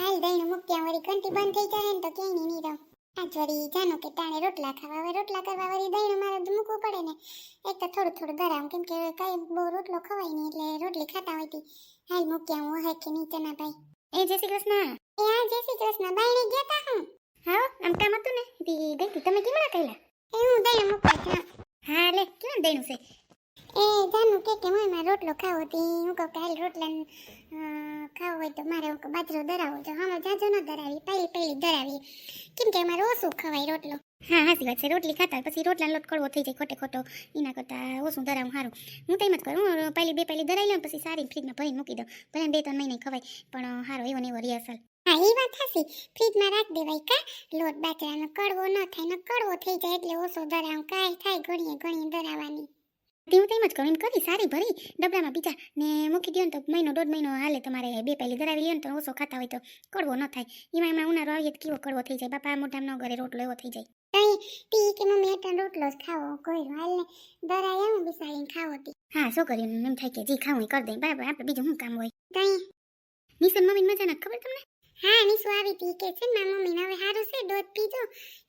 હાલ દઈને મૂક્યા વળી ઘંટી બંધ થઈ જાય ને તો ક્યાંય નહીં રહો આજ વળી જાનો કે તાણે રોટલા ખાવા હવે રોટલા કરવા વળી દઈને મારે મૂકવું પડે ને. એક તો થોડું થોડું ગરમ કેમ કે કઈ બહુ રોટલો ખવાય નહીં એટલે રોટલી ખાતા હોય તી. હાલ મૂક્યા હું હે કે નહીં તેના ભાઈ એ જય શ્રી કૃષ્ણ. એ આ જય શ્રી કૃષ્ણ. બાયણે ગયા તા હું. હા આમ કામ હતું ને? તી ગઈ તમે કેમણા કહેલા એ હું દઈને મૂકવા હા લે કેમ દઈનું છે? એ જાનું કે કે મને રોટલો ખાવો તી હું કહું કાલ રોટલા ખાવો હોય તો મારે હું બાજરો ધરાવો. તો હમણાં જાજો ન ધરાવી પહેલી પહેલી ધરાવી. કેમ કે અમારે ઓછું ખવાય રોટલો. હા હાસી વાત છે. રોટલી ખાતા પછી રોટલા લોટ કડવો થઈ જાય ખોટે ખોટો. એના કરતાં ઓછું ધરાવું સારું હું તો એમ જ કરું. હું પહેલી બે પહેલી ધરાવી લઉં પછી સારી ફ્રીજમાં ભરીને મૂકી દઉં. ભલે બે ત્રણ મહિને ખવાય, પણ સારો એવો ને એવો રિહર્સલ હા, એ વાત હાસી ફ્રીજમાં રાખ દેવાય કા. લોટ બાજરાનો કડવો ન થાય ને કડવો થઈ જાય એટલે ઓછો ધરાવું. કાંઈ થાય ઘણીએ ઘણીએ ધરાવવાની તે હું તો જ કરું એમ કરી સારી ભરી ડબડામાં બીજા ને મૂકી દો ને તો મહિનો દોઢ મહિનો હાલે તમારે બે પહેલી ધરાવી લ્યો ને તો ઓછો ખાતા હોય તો કડવો ન થાય. એમાં એમાં ઉનાળો આવીએ તો કેવો કડવો થઈ જાય? બાપા મોઢામાં ન ઘરે રોટલો એવો થઈ જાય. તઈ તી કે મમ્મી એટલા રોટલો જ ખાવો કોઈ હાલ ને ધરાય હું બિસાડીને ખાવો તી હા શું કર્યું એમ થાય કે જે ખાવું કરી દઈ બરાબર આપણે બીજું શું કામ હોય? તઈ નિશન મમ્મી મજા ના ખબર તમને? હા નિશુ આવી તી કે છે ને મમ્મી હવે સારું છે દૂધ પીજો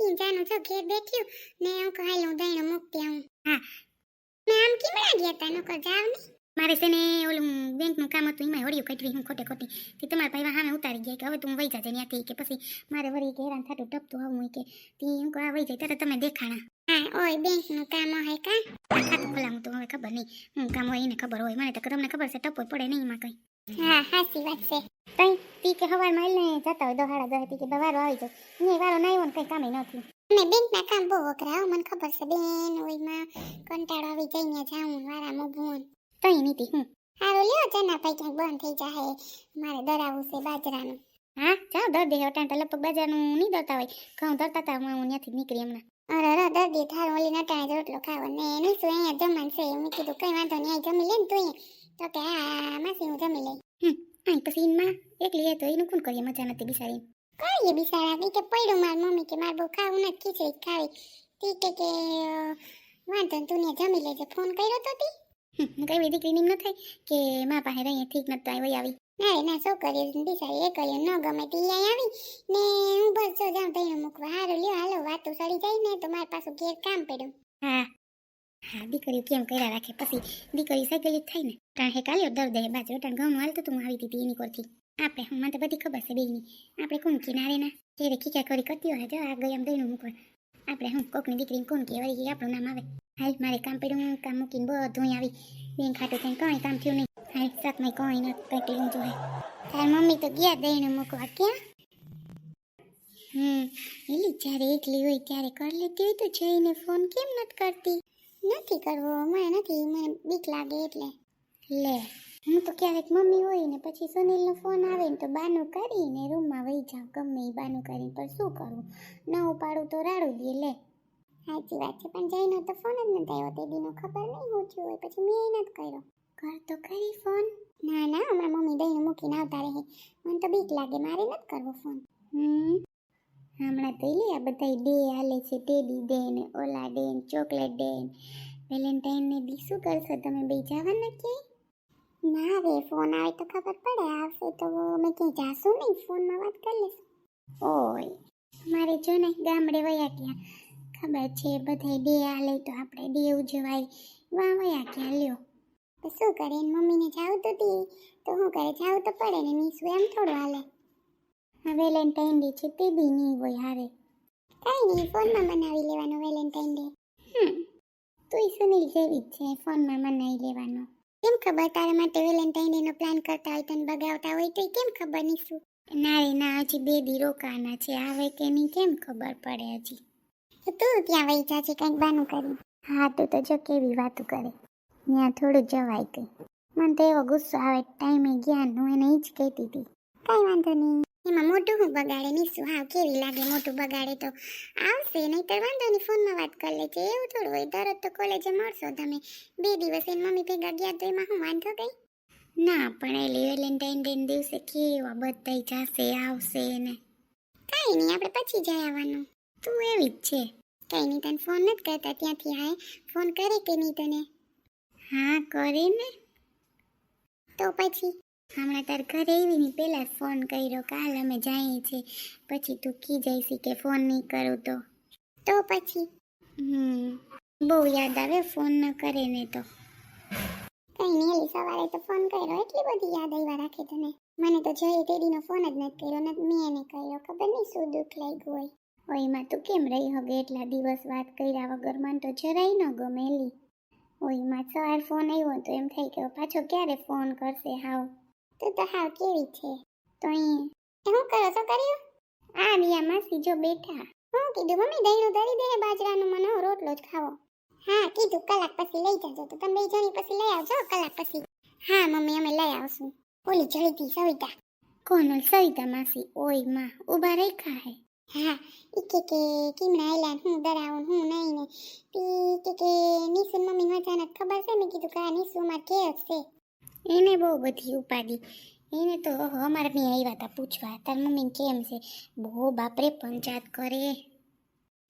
ઈ જાનું છો ઘેર બેઠ્યું ને હું કહું દઈને મૂકતી આવું. હા. ને આમ કેમણા ગયા તા? નોકર જાવ ને. મારે છે ને ઓલું બેંકનું કામ હતું એમાં હોળિયું કટવી હું ખોટે ખોટી. તે તમારા ભાઈ હામે ઉતારી ગયા કે હવે તું વહી જાજે ત્યાંથી કે પછી મારે વળી કે હેરાન થતું ટપતું આવું કે. તી હું આ વહી જાય ત્યારે તમે દેખાણા. હા ઓય બેંકનું કામ હોય કા? ખાતું ખોલાવું તો હવે ખબર નહીં. હું કામ હોય એને ખબર હોય મને તો તમને ખબર છે ટપો પડે નહીં એમાં કંઈ. હા સાચી વાત છે. તઈ તી કે હવારમાં એટલે જતા હોય દોહાડા દહે કે વારો આવી જાય ને વારો ના આવ્યો ને કઈ કામે નથી થયું. બેંક ના કામ બહુ વકરા મને ખબર છે. બેન ઓયમાં કંટાળો આવી જઈને જાઉં વારા મોભું તઈ નીતિ હું? હારો લ્યો ચના ભાઈ ક્યાંક બંધ થઈ જાહે. મારે દરાવું છે બાજરાનું. હા જાઓ દર દે અટાણ લગભગ બજારનું નહીં દરતા હોય. ઘઉં દરતા હતા હું ત્યાંથી નીકળી હમણાં. અરે અરે દર્દી થાર ઓલી નટાણે રોટલો ખાવો ને એનું શું અહીંયા જમવાનું છે? મેં કીધું કઈ વાંધો નહીં જમી લે ને તું તો કે હા માસી હું જમી લઈ. અહીં પછી એમાં એકલી એ તો એનું કોણ કરીએ? મજા નથી બિચારી. કરીએ બિચારા ઈ કે પડ્યું માર મમ્મી કે મારે બહુ ખાવું નથી ખીચડી ખાવી. તી કે કે વાંધો તું ને જમી લેજે. ફોન કર્યો તો તી? કઈ દીકરી એમ ન થાય કે મા પાસે રહીએ ઠીક નથી આવી આવી. ના ના શું કરીએ? બિચારી એ કર્યું ન ગમે તી અહીંયા આવી. ને હું બસ જો જાઉં તઈને મૂકવા. હારું લ્યો હાલો વાતો સડી જાય ને તો મારે પાછું ઘેર કામ પડ્યું. હા. હા, દીકરીઓ કેમ કર્યા રાખે? પછી દીકરી સાયકલ થઈ ને. કારણ હે કાલ્યો દર દે બાજુ ટાણ ઘઉં હાલતું તું આવી હતી એની કોરથી. આપણે હું, મને તો બધી ખબર છે બેની આપણે કોણ કિનારે ના? ક્યારે ખીચા કરી કરતી હોય જો આ ગઈ દઈને મૂકવા. આપણે હું, કોકની દીકરીને કોણ કે વળી આપણું નામ આવે. હાલ, મારે કામ પડ્યું, હું કામ મૂકીને બધું આવી. બેન ખાતું કંઈ કંઈ કામ થયું નહીં. હાલ શાકમાં કંઈ ન કંઈક લીધું હોય. તાર મમ્મી તો ગયા દઈને મૂકવા. ક્યાં? હમ, એલી, જ્યારે એકલી હોય ત્યારે કર લેતી હોય તો જઈને ફોન કેમ નથી કરતી? નથી કરવો મને નથી, મને બીક લાગે એટલે. લે, હું તો ક્યારેક મમ્મી હોય ને પછી સુનિલનો ફોન આવે ને તો બાનું કરીને રૂમમાં વહી જાઉં, ગમે એ બાનું કરીને, પણ શું કરવું ન ઉપાડું તો રાડું દે લે. સાચી વાત છે, પણ જઈનો તો ફોન જ નથી આવ્યો તે દીનો ખબર નહીં હું થયું હોય, પછી મેં નથી કર્યો. કર તો ખરી ફોન? ના ના, હમણાં મમ્મી દઈને મૂકીને આવતા રહે. મને તો બીક લાગે, મારે નથી કરવો ફોન. હમ. હમણાં તો લે આ બધા ડે હાલે છે, ટેડી ડે ને ઓલા ડે ને ચોકલેટ ડે ને. વેલેન્ટાઇન ને દી શું કરશો તમે બે, જવાના કે ના રે, ફોન આવે તો ખબર પડે, આવશે તો અમે ક્યાંય જાશું નહીં, ફોનમાં વાત કરી લઈશું. ઓય, મારે જો ને ગામડે વયા ક્યાં ખબર છે બધા ડે હાલે તો આપણે ડે ઉજવાય. વાં વયા ક્યાં લ્યો. શું કરે મમ્મીને જાવ તો? તી તો શું કરે જાવ તો પડે ને નીસું એમ થોડું હાલે. આ વેલેન્ટાઇન ડે છે, તે દી નહીં હોય હારે કાંઈ નહીં, ફોનમાં મનાવી લેવાનો વેલેન્ટાઇન ડે. હમ તું સુનિલ જેવી જ છે, ફોનમાં મનાવી લેવાનો. કેમ ખબર તારા માટે વેલેન્ટાઇન ડેનો પ્લાન કરતા હોય તને બગાવતા હોય તો કેમ ખબર નહીં શું? ના રે, ના, હજી બે દી રોકાના છે, આવે કે નહીં કેમ ખબર પડે હજી. તો ત્યાં વહી છે કંઈક બાનું કરી. હા, તું તો જો કેવી વાતો કરે. ત્યાં થોડું જવાય ગઈ મને તો એવો ગુસ્સો આવે, ટાઈમે ગયા હું એને એ જ કહેતી હતી. કાંઈ વાંધો નહીં. એમાં મોટું હું બગાડે નીસું હા કેવી લાગે મોટું બગાડે તો? આવશે નહીં તો વાંધો નહીં, ફોનમાં વાત કરી લેજે. એવું થોડું હોય તરત તો કોલેજે મળશો તમે. બે દિવસ એની મમ્મી ભેગા ગયા તો એમાં હું વાંધો ગઈ? ના, પણ એ વેલેન્ટાઇન ડે દિવસે કેવા બધા જશે, આવશે ને કાંઈ નહીં, આપણે પછી જઈ આવવાનું. તું એવી જ છે. કંઈ નહીં, તને ફોન નથી કરતા, ત્યાંથી હાય. ફોન કરે કે નહીં તને? હા, કરે ને. તો પછી? હમણાં તાર ઘરે આવીને પહેલાં ફોન કર્યો કાલ અમે જઈએ છીએ. પછી તું કી જઈશી કે ફોન નહીં કરું તો? તો પછી? હમ બહુ યાદ આવે ફોન ન કરે ને તો. કઈ નહીં એલી સવારે તો ફોન કર્યો. એટલી બધી યાદ આવ્યા રાખે તને. મને તો જઈએ તેડીનો ફોન જ નથી કર્યો નથી મેં એને કર્યો. ખબર નહીં શું દુઃખ લાગ્યું હોય. ઓયમાં તું કેમ રહી હવે? એટલા દિવસ વાત કર્યા વગર મને તો જરાય ન ગમેલી એમાં સવાર ફોન આવ્યો તો એમ થઈ ગયો પાછો ક્યારે ફોન કરશે? હાવ. તું તો હાવ કેવી છે? તો શું કરો? છો કર્યું? આ બિયા માસી જો બેઠા. હું કીધું, મમ્મી, દહીંનું ધરી દે, બાજરાનો મને રોટલો જ ખાવો. હા, કીધું, કલાક પછી લઈ જજો. તો તમે બે જણી પછી લઈ આવજો, કલાક પછી. હા, મમ્મી, અમે લઈ આવશું. ઓલી જળીતી સવિતા. કોણ સવિતા માસી. ઓયમાં, ઊભા રેખા હે. હા, ઈ કે કે કિમના આયલા હું ડરાવું હું નહીં ને. પી કે કે, નિસુ મમ્મી મજાનક ખબર છે? મેં કીધું કે આ નિશુ માં કે છે. એને બહુ બધી ઉપાધિ. એને તો ઓહો, અમારે ત્યાં આવ્યા હતા પૂછવા. તાર મમ્મી કેમ છે? બહુ બાપરે પંચાયત કરે.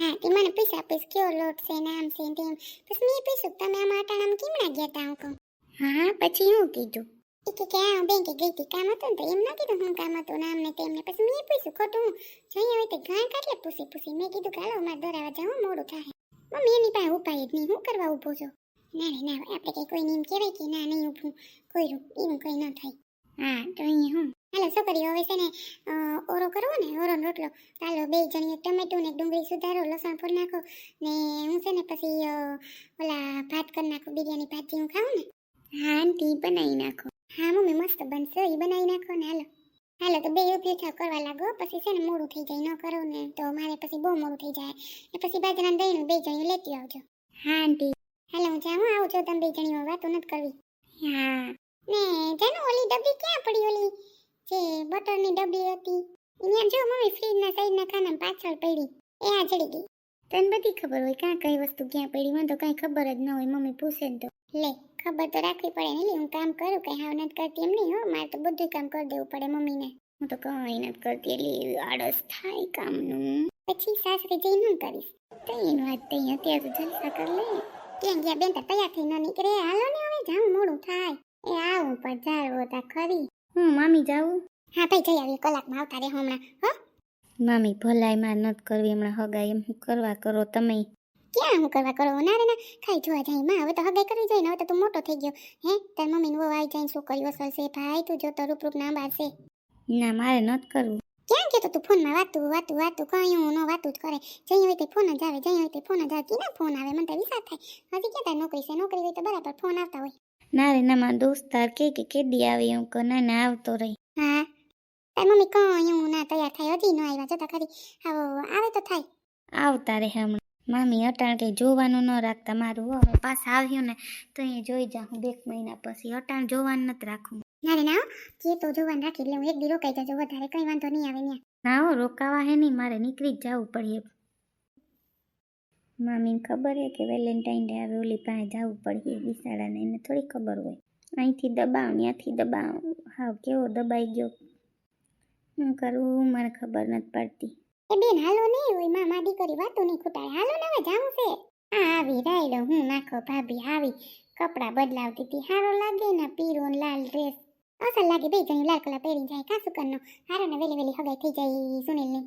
હા તે મને પૈસા આપીશ કયો લોટ છે ને આમ છે ને તેમ? પછી મેં પૂછ્યું કે તમે આમાં અટાણામાં કિમના ગયા તા હું કહું હા પછી હું કીધું. ઈ કે કે આ બેંકે ગઈ હતી કામ હતું ને તો એમ ના કીધું હું કામ હતું ને આમ ને તેમ ને. પછી મેં પૂછ્યું ખોટું હું? જઈ હવે તે ગાય કાઢલે પૂછી પૂછી. મેં કીધું કે હાલો મારે દોરાવા જાઉં મોડું થાય મમ્મી એની પાસે ઉપાય જ નહીં. હું કરવા ઊભો છો? ના રે ના, આપણે કઈ કોઈ નિયમ કહેવાય કે ના, નહીં ઊભું, કોઈ રૂ એવું કંઈ ન થાય. હા, તો અહીં હું. હાલો છોકરીઓ હવે છે ને ઓરો કરવો ને ઓરો રોટલો. ચાલો, બે જણી ટમેટું ને ડુંગળી સુધારો, લસણ ફોડ નાખો. ને હું છે ને પછી ઓલા ભાત કરી નાખું, બિરયાની ભાજી હું ખાઉં ને. હા આંટી બનાવી નાખો. હા, મમ્મી, મસ્ત બનશે એ બનાવી નાખો ને, હાલો. હાલો, તો બે ઉપયોગ કરવા લાગો, પછી છે ને મોડું થઈ જાય, ન કરો ને, તો મારે પછી બહુ મોડું થઈ જાય. ને પછી બાજરાને દહીં બે જણી લેતી આવજો. હા, આંટી. હાલો હું જાઉં આવજો તમે બે વાતો નથી કરવી. હા. ને જાનું ઓલી ડબ્બી ક્યાં પડી ઓલી? જે બટરની ડબ્બી હતી. અહીંયા જો મમ્મી ફ્રીજના સાઈડના ખાના પાછળ પડી. એ આ ચડી ગઈ. તને બધી ખબર હોય ક્યાં કઈ વસ્તુ ક્યાં પડી? મને તો કઈ ખબર જ ન હોય મમ્મી પૂછે ને તો. લે ખબર તો રાખવી પડે ને હું કામ કરું કઈ હાવ નથી કરતી એમ નહીં હો. મારે તો બધું કામ કરી દેવું પડે મમ્મીને. હું તો કઈ નથી કરતી એટલે આળસ થાય કામનું. પછી સાસરે જઈને ન કરીશ? તઈ વાત તઈ અત્યારે તો જલસા કરી લે ક્યાં ગયા બેન તો તૈયાર થઈ ન નીકળે? હાલો ને હવે જાઉં મોડું થાય. એ આવું પણ જાળવો તા ખરી. હું મામી જાઉં? હા ભાઈ જઈ આવી કલાકમાં આવતા રે હમણાં હો. મામી ભલાઈ માં નત કરવી હમણાં હગાઈ એમ હું કરવા કરો તમે? ક્યાં હું કરવા કરો? ના રે ના ખાઈ જોવા જાય માં હવે તો હગાઈ કરવી જોઈએ ને હવે તો તું મોટો થઈ ગયો. હે તાર મમ્મીને વહુ આવી જાય શું કર્યું? અસલ છે ભાઈ તું જો તારું રૂપ ના બારશે ના મારે નત કરવું. ક્યાં ગયો તો તું ફોનમાં વાતું વાતું વાતું કઈ હું ન વાતું જ કરે. જઈ હોય તે ફોન જ આવે જઈ હોય તે ફોન જ આવે. કીના ફોન આવે? મને તો થાય. હજી ક્યાં તાર નોકરી છે? નોકરી હોય તો બરાબર ફોન આવતા હોય. ના રે ના મારા દોસ્તાર કે કે કેદી આવી હું કહો ના ના આવતો રહી. હા. તાર મમ્મી કઈ હું ના તૈયાર થાય? હજી ન આવ્યા. જતા ખરી. આવો આવે તો થાય. આવતા રે હમણાં. મામી અટાણ કઈ જોવાનું ન રાખતા. મારું હો, હવે પાછા આવ્યું ને તો અહીંયા જોઈ જાઉં બે મહિના પછી અટાણ જોવાનું નથી રાખવું ના રે ના જે તો જોવાનું રાખી એટલે હું એક દી રોકાઈ જજો વધારે કઈ વાંધો નહીં આવે ત્યાં. ના હો રોકાવા હે નહીં મારે નીકળી જ જવું પડે મામીને ખબર હે કે વેલેન્ટાઇન ડે આવે ઓલી પાસે જવું પડે બિસાડાને એને થોડી ખબર હોય. અહીંથી દબાવ ત્યાંથી દબાવ. હાવ કેવો દબાઈ ગયો. શું કરવું મને ખબર નથી પડતી. એ બેન હાલો નહીં હોયમાં માં દીકરી વાતો નહીં ખૂટાય. હાલો ને હવે જાવું છે. આ આવી રાયડો હું નાખો ભાભી આવી કપડાં બદલાવતી હતી. સારો લાગે ને પીરો લાલ ડ્રેસ અસલ લાગે બે જણી લાલ કલર પહેરી જાય. કાસુ કરનો? હારો ને વેલી વેલી હગાઈ થઈ જાય સુનિલની.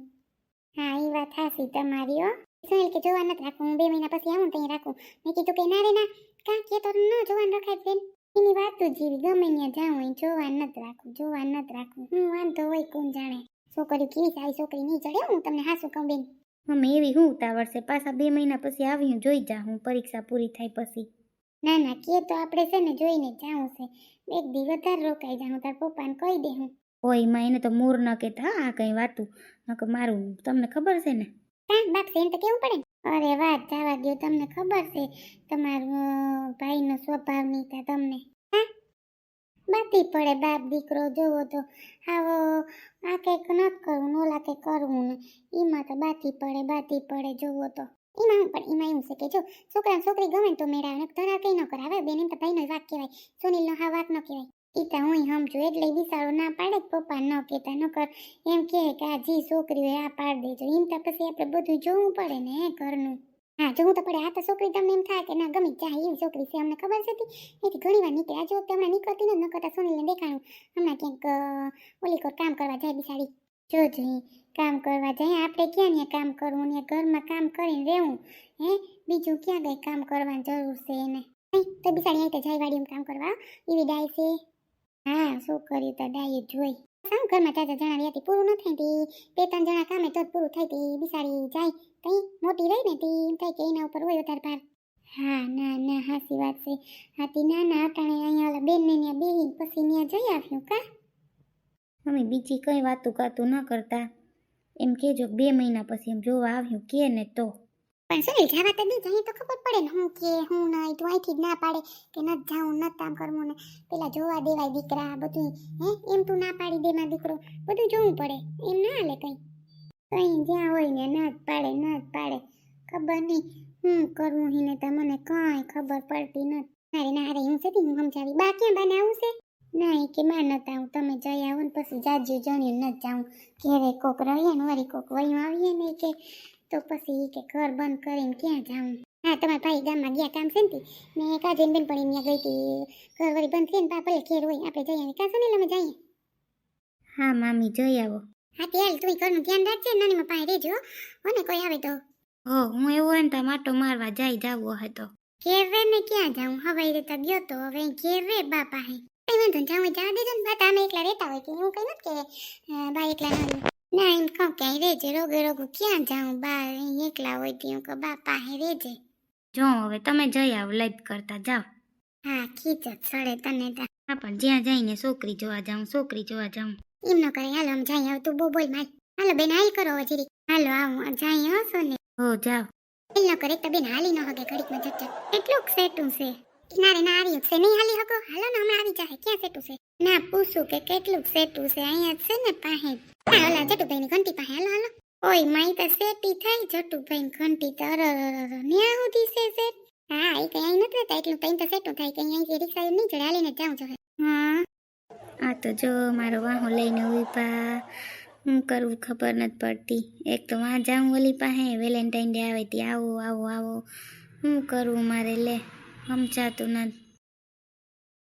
હા એ વાત હાસી તમારી, હો. સુનિલ કે જોવા નથી રાખું હું બે મહિના પછી આવું ત્યાં રાખું. મેં કીધું કે ના રે ના, કાં કે તો ન જોવાનું રખાય બેન. એની વાતો જેવી ગમે ત્યાં જાઉં હોય જોવા નથી રાખું, જોવા નથી રાખું. હું વાંધો હોય કોણ જાણે. છોકરી કેવી છોકરી નહીં ચડે હું તમને હાસું કહું બેન. મમ્મી એવી હું ઉતાવળ છે. પાછા બે મહિના પછી આવ્યું જોઈ જા હું પરીક્ષા પૂરી થાય પછી. ના ના કે તો આપણે છે ને જોઈને જાવું છે. એક દી વધારે રોકાઈ જાઉં તાર પપ્પાને કહી દે હું. ઓયમાં એને તો મૂર ન કહેતા આ કઈ વાતું. નકર મારું તમને ખબર છે ને? કાં બાપ છે એને તો કેવું પડે? અરે વાત જવા દો તમને ખબર છે તમારો ભાઈનો સ્વભાવ નહીં તા તમને. હા? બાતી પડે બાપ દીકરો જોવો તો. આવો આ કંઈક ન કરવું ઓલા કંઈક કરવું ને. એમાં તો બાતી પડે બાતી પડે જોવો તો. એમાં પણ એમાં એવું છે કે જો છોકરા છોકરી ગમે તો મેળાવે ને ધરા કંઈ ન કરાવે બેન એમ તો ભાઈનો વાક કહેવાય. સુનિલનો હા વાક ન કહેવાય. ઈ તો હું સમજુ. એટલે બિસાડો ના પાડે પપ્પા ન કહેતા, ન કર. એમ કહે કે આ જી છોકરી હોય આ પાડ દેજો એમ તો પછી આપણે બધું જોવું પડે ને ઘરનું. હા, જોવું તો પડે. આ તો છોકરી તમને એમ થાય કે ના ગમે ચાહે એવી છોકરી છે, અમને ખબર છે એથી ઘણી વાર નીકળે. આ જો હમણાં નીકળતી નથી ન કરતા સુનિલને દેખાણું હમણાં ક્યાંક ઓલી કોર કામ કરવા જાય બિસાડી. જો. કામ કરવા જાય, આપણે ક્યાં ને કામ કરવું ને ઘરમાં કામ કરીને રહેવું? હે? બીજું ક્યાં કઈ કામ કરવાની જરૂર છે એને? તો બિસાડી તો જાય વાડીમાં કામ કરવા એવી ડાય છે? હા, શું કર્યું તો ડાય જોઈ. સામ ઘરમાં ચાચા જણા રહ્યા પૂરું ન થાય તી. બે ત્રણ જણા કામે તો પૂરું થાય તી. બિસાડી જાય, તઈ મોટી રહી ને તી. એમ થાય કે એના ઉપર હોય વધારે ભાર. હા, ના ના, હાસી વાત છે. હાથી ના ના અટાણે અહીંયા ઓલા બેન ને ત્યાં બેહીને પછી ત્યાં જઈ આવ્યું કા? મમ્મી બીજી કઈ વાતું કાતું ન કરતા. એમ કેજો કે બે મહિના પછી એમ જોવા આવ્યું, કે ને તો. પણ સુનિલ જવા તો નહીં જઈએ તો ખબર પડે ને હું કે, હું નહીં તું અહીંથી જ ના પાડે કે ન જાઉં, ન કામ કરવું ને. પેલા જોવા દેવાય દીકરા બધું હે? એમ તું ના પાડી દે માં દીકરો. બધું જોવું પડે. એમ ના હાલે કઈ. કંઈ જ્યાં હોય ને, ના જ પાડે, ન જ પાડે. ખબર નહીં હું કરવું હિને મને કાંઈ ખબર પડતી નથી. અરે ના અરે હું સતી હું સમજાવી. બા ક્યાં બાને આવું છે? ના એ કે માં નતા આવું તમે જઈ આવો ને પછી જાજુ જણ્યું ન જાઉં ઘેરે કોક રહીએ ને વળી કોક વયું આવીએ ને કે તો પછી કે ઘર બંધ કરીને ક્યાં જાઉં? હા તમારા ભાઈ ગામમાં ગયા કામ છે ને તી. ને કાજલ બેન પણ ત્યાં ગઈ હતી. ઘર વળી બંધ થઈને પા ભલે ઘેર હોય આપણે જઈએ. કાં સુનિલ અમે જઈએ? હા મામી જઈ આવો. હા તે હાલ તું ઘરનું ધ્યાન રાખજે નાની પાસે રહેજો અને કોઈ આવે તો. હો હું એવું હોય ને તો માટો મારવા જાય જાવો હતો ઘેર રે ને ક્યાં જાઉં? હવાઈ રેતા ગયો તો હવે ઘેર રે બાપા પાસે કઈ વાંધો નહીં જાઉં જવા દેજો ને બા તમે એકલા રહેતા હોય કે એવું કઈ નથી કે અ, બા એકલા ન હોય. ના એમ કહું ક્યાંય રેજે રોગે રોગું ક્યાં જાઉં બા અહીં એકલા હોય તો હું કહું બા પાસે રેજે જો હવે તમે જઈ આવો લઈ કરતા જાઓ હા ખીચત સડે તને તા હા પણ જ્યાં જઈને છોકરી જોવા જાઉં છોકરી જોવા જાઉં એમ ન કરે હાલો આમ જાય હવે તું બહુ બોલ માલ હાલો બેન હાલ કરો હવે જરીક હાલો આવું જાય હો સોને હો જાઓ એલ ન કરે તો બેન હાલી ન હગે ઘડીકમાં જટ એટલું સેટું છે કિનારે ના આવી છે. નહીં હાલી હકો હાલો ને હમણાં આવી જાય ક્યાં સેટું છે? ના પૂછું કે કેટલું સેટું છે? અહીંયા છે ને પાસે. જ. હા ઓલા જટુભાઈ ની ઘંટી પાહે હાલો હાલો. ઓય માઈ તો સેટી થાય જટુભાઈ ની ઘંટી તો અર અર અર અર. ન્યા સુધી છે સેટ. હા, એ કઈ અહીં નથી રહેતા. એટલું તઈ તો સેટું થાય કે અહીંયા રિક્ષા નહીં ચડે. હાલીને જાઉં જોઈએ હા. આ તો જો, મારો વાહો લઈને ઊભા હું કરવું ખબર નથી પડતી. એક તો વાં જાઉં ઓલી પાસે, વેલેન્ટાઇન ડે આવે, ત્યાં આવો આવો આવો. હું કરવું મારે લે. સમજાતું નથી.